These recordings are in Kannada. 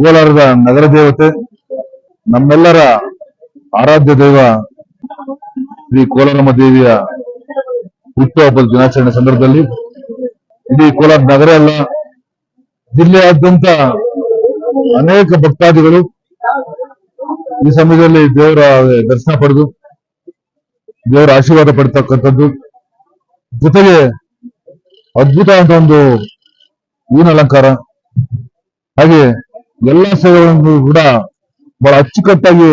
ಕೋಲಾರದ ನಗರ ದೇವತೆ, ನಮ್ಮೆಲ್ಲರ ಆರಾಧ್ಯ ದೈವ ಶ್ರೀ ಕೋಲಾರಮ್ಮ ದೇವಿಯ ಹುಟ್ಟುಹಬ್ಬದ ದಿನಾಚರಣೆ ಸಂದರ್ಭದಲ್ಲಿ ಇಡೀ ಕೋಲಾರ ನಗರ ಅಲ್ಲ ಜಿಲ್ಲೆಯಾದ್ಯಂತ ಅನೇಕ ಭಕ್ತಾದಿಗಳು ಈ ಸಮಯದಲ್ಲಿ ದೇವರ ದರ್ಶನ ಪಡೆದು, ದೇವರ ಆಶೀರ್ವಾದ ಪಡ್ತಕ್ಕಂಥದ್ದು. ಜೊತೆಗೆ ಅದ್ಭುತವಾದ ಒಂದು ಹೂವಿನ ಅಲಂಕಾರ. ಹಾಗೆ ಎಲ್ಲ ಸೇವೆಗಳನ್ನು ಕೂಡ ಬಹಳ ಅಚ್ಚುಕಟ್ಟಾಗಿ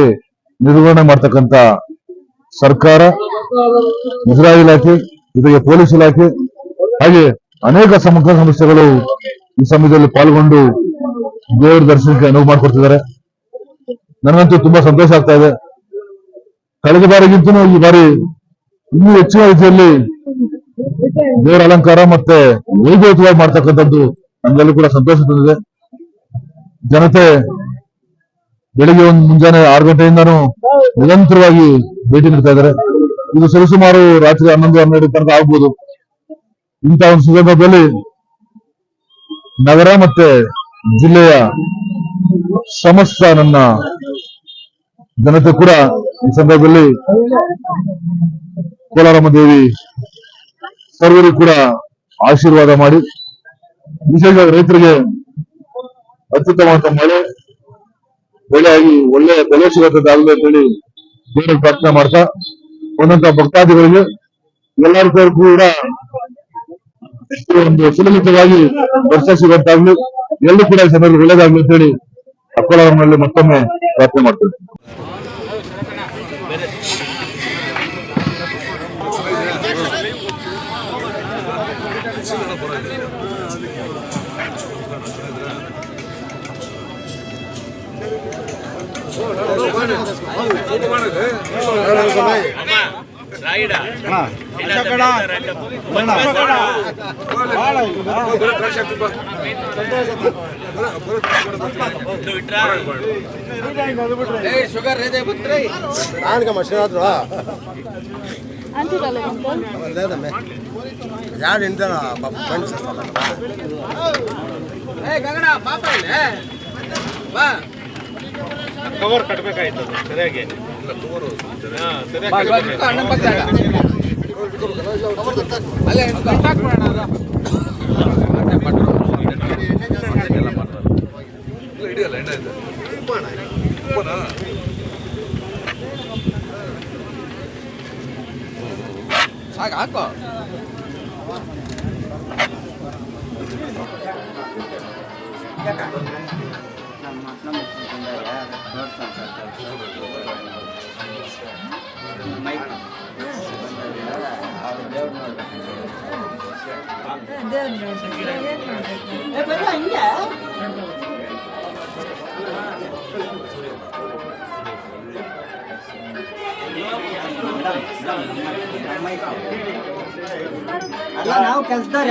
ನಿರ್ವಹಣೆ ಮಾಡ್ತಕ್ಕಂತ ಸರ್ಕಾರ ಮುಜರಾ ಇಲಾಖೆ, ಜೊತೆಗೆ ಪೊಲೀಸ್ ಇಲಾಖೆ, ಹಾಗೆ ಅನೇಕ ಸಮಗ್ರ ಸಂಸ್ಥೆಗಳು ಈ ಸಮಯದಲ್ಲಿ ಪಾಲ್ಗೊಂಡು ದೇವರ ದರ್ಶನಕ್ಕೆ ಅನುವು ಮಾಡಿಕೊಡ್ತಿದ್ದಾರೆ. ನನಗಂತೂ ತುಂಬಾ ಸಂತೋಷ ಆಗ್ತಾ ಇದೆ. ಕಳೆದ ಬಾರಿಗಿಂತ ಈ ಬಾರಿ ಇನ್ನೂ ಹೆಚ್ಚಿನ ರೀತಿಯಲ್ಲಿ ದೇವರ ಅಲಂಕಾರ ಮತ್ತೆ ವೈದ್ಯವಾಗಿ ಮಾಡ್ತಕ್ಕಂಥದ್ದು ನಮಗೆಲ್ಲೂ ಕೂಡ ಸಂತೋಷ ತಂದಿದೆ. ಜನತೆ ಬೆಳಿಗ್ಗೆ ಒಂದು ಮುಂಜಾನೆ ಆರು ಗಂಟೆಯಿಂದಾನು ನಿರಂತರವಾಗಿ ಭೇಟಿ ನೀಡ್ತಾ ಇದ್ದಾರೆ. ಇದು ಸರಿಸುಮಾರು ರಾತ್ರಿ ಹನ್ನೊಂದು, ಹನ್ನೆರಡು ತನಕ ಆಗ್ಬೋದು. ಇಂಥ ಒಂದು ಸಂದರ್ಭದಲ್ಲಿ ನಗರ ಮತ್ತೆ ಜಿಲ್ಲೆಯ ಸಮಸ್ತ ನನ್ನ ಜನತೆ ಕೂಡ ಈ ಸಂದರ್ಭದಲ್ಲಿ ಕೋಲಾರಮ್ಮ ದೇವಿ ಸರ್ವರಿಗೂ ಕೂಡ ಆಶೀರ್ವಾದ ಮಾಡಿ, ವಿಶೇಷವಾಗಿ ರೈತರಿಗೆ ಅತ್ಯುತ್ತಮವಾದ ಮಳೆ. ಆಗಿ ಒಳ್ಳೆ ಬೆಲೆ ಸಿಗುತ್ತದಾಗಲಿ ಅಂತೇಳಿ ದೇವರಿಗೆ ಪ್ರಾರ್ಥನೆ ಮಾಡ್ತಾ, ಒಂದಂತ ಭಕ್ತಾದಿಗಳಿಗೆ ಎಲ್ಲರಿಗೂ ಕೂಡ ಒಂದು ಸುಲಲಿತವಾಗಿ ವರ್ಷ ಸಿಗುವಂತಾಗ್ಲಿ, ಎಲ್ಲೂ ಕೂಡ ಜನರು ಒಳ್ಳೇದಾಗ್ಲಿ ಅಂತೇಳಿ ಅಕ್ಕೋಲಾರನಲ್ಲಿ ಮತ್ತೊಮ್ಮೆ ಪ್ರಾರ್ಥನೆ ಮಾಡ್ತೇವೆ. ಶುಗರ್ ಇದೆ ಬಂತ್ರಿ ನಾನ್ಗ ಮಷಿನಾದ್ರು ಅಂತಿರಲ್ಲ ಅಂಕಲ್ లేదమ్మే యాడ్ ఇంత ఫ్రెండ్స్ ಏ ಗಗನ ಪಾಪ ಇಲ್ಲೇ ಬಾ ಕವರ್ ಕಟ್ಟಬೇಕಾಯ್ತು ಸರಿಯಾಗಿ. ಹಾ, ಸರಿಯಾಗಿ ಬಾ, ಬಾ, ನಿಂತ್ಕೊ, ಅಣ್ಣನ್ ಪಕ್ಕ ಜಾಗ. ಅಲ್ಲೇ ನಿಂತ್ಕೊ. ಸಾಕು ಹಾಕೋ ಅಲ್ಲ ನಾವು ಕೆಲ್ಸದವ್ರ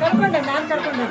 ಕರ್ಕೊಂಡೆ ನಾನು ಕರ್ಕೊಂಡೆ